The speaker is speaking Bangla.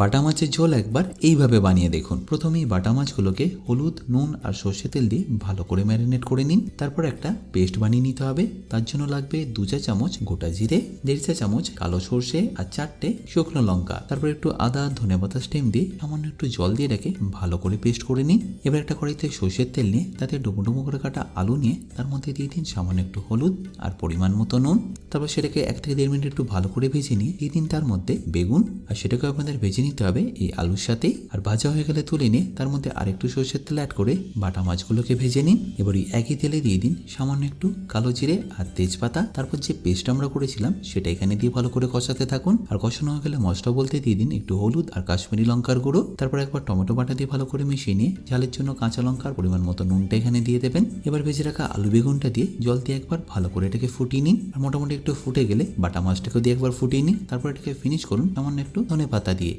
বাটা মাছের ঝোল একবার এইভাবে বানিয়ে দেখুন। প্রথমেই বাটা মাছগুলোকে হলুদ, নুন আর সর্ষে তেল দিয়ে ভালো করে ম্যারিনেট করে নিন। তারপর একটা পেস্ট বানিয়ে নিতে হবে। তার জন্য লাগবে দু চা চামচ গোটা জিরে, দেড় চা চামচ কালো সর্ষে আর চারটে শুকনো লঙ্কা। তারপর একটু আদা ধনেপাতা স্টেম দিয়ে সামান্য একটু জল দিয়ে রেখে ভালো করে পেস্ট করে নিন। এবার একটা কড়াইতে সর্ষের তেল নিয়ে তাতে ডুমো ডুমো করে কাটা আলু নিয়ে তার মধ্যে দিয়ে দিন সামান্য একটু হলুদ আর পরিমাণ মতো নুন। তারপর সেটাকে এক থেকে দেড় মিনিট একটু ভালো করে ভেজে নিয়ে দিয়ে দিন তার মধ্যে বেগুন, আর সেটাকে আপনাদের ভেজে নিতে হবে এই আলুর সাথেই আর ভাজা হয়ে গেলে তুলে নিয়ে তার মধ্যে আরেকটু সর্ষের তেল অ্যাড করে বাটা মাছগুলোকে ভেজে নিন। এবার এই একই তেলে দিয়ে দিন সামান্য একটু কালো জিরে আর তেজপাতা। তারপর যে পেস্ট আমরা করেছিলাম সেটা এখানে দিয়ে ভালো করে কষাতে থাকুন। আর কষানো হয়ে গেলে মশলা বলতে দিয়ে দিন একটু হলুদ আর কাশ্মীরি লঙ্কার গুঁড়ো। তারপর একবার টমেটো বাটা দিয়ে ভালো করে মিশিয়ে নিয়ে ঝালের জন্য কাঁচা লঙ্কার পরিমাণ মতো নুনটা এখানে দিয়ে দেবেন। এবার ভেজে রাখা আলু বেগুনটা দিয়ে জল দিয়ে একবার ভালো করে এটাকে ফুটিয়ে নিন। আর মোটামুটি একটু ফুটে গেলে বাটা মাছটাকে দিয়ে একবার ফুটিয়ে নিন তারপর এটাকে ফিনিশ করুন, সামান্য একটু ধনে পাতা দিয়ে।